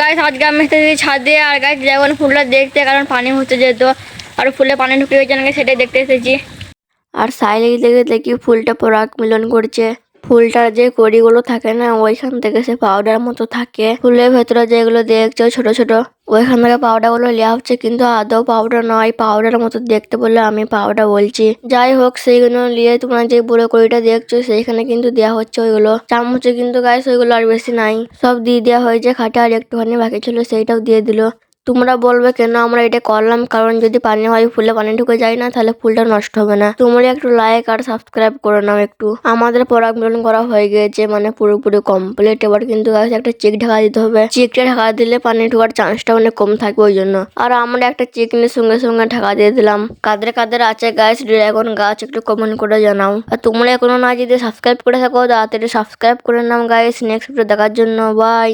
গাছ আজকে আমি এসেছি ছাদে আর গাছ যেমন ফুলটা দেখতে কারণ পানি হচ্ছে যেহেতু, আর ফুলে পানি ঢুকে গেছে নাকি সেটাই দেখতে এসেছি। আর সাইলে দেখে দেখি ফুলটা পরাগ মিলন করছে। ফুলটার যে কড়িগুলো থাকে না, ওইখান থেকে সে পাউডার মতো থাকে। ফুলের ভেতরে যেগুলো দেখছ, ছোট ছোট, ওইখান থেকে পাউডারগুলো নেওয়া হচ্ছে, কিন্তু আদৌ পাউডার নয় পাউডার মতো দেখতে বলে আমি পাউডার বলছি। যাই হোক, সেইগুলো নিয়ে তোমরা যে বুড়ো কড়িটা দেখছ, সেইখানে কিন্তু দেওয়া হচ্ছে ওইগুলো। চামচে কিন্তু গায়ে ওইগুলো আর বেশি নাই। সব দিয়ে দেওয়া হয়েছে, খাটে আর একটুখানি বাকি ছিল, সেইটাও দিয়ে দিল। তোমরা বলবে কেন আমরা এটা করলাম? কারণ যদি পানি হয়, ফুলে পানি ঢুকে যায় না, তাহলে ফুলটা নষ্ট হবে না। তোমরা একটু লাইক আর সাবস্ক্রাইব করে নাও একটু। আমাদের পরাগ মিলন করা হয়ে গিয়েছে মানে পুরোপুরি কমপ্লিট এবার কিন্তু গাছ একটা চেক ঢাকা দিতে হবে। চেকটা ঢাকা দিলে পানি ঢোকার চান্সটা অনেক কম থাকবে ওই জন্য। আর আমরা একটা চেক নিয়ে সঙ্গে সঙ্গে ঢাকা দিয়ে দিলাম। কাদের কাদের আছে গাছ ড্রাগন গাছ একটু কমেন্ট করে জানাও। আর তোমরা এখনও না যদি সাবস্ক্রাইব করে থাকো, তাড়াতাড়ি সাবস্ক্রাইব করে নাও গাইস নেক্সট ভিডিও দেখার জন্য বাই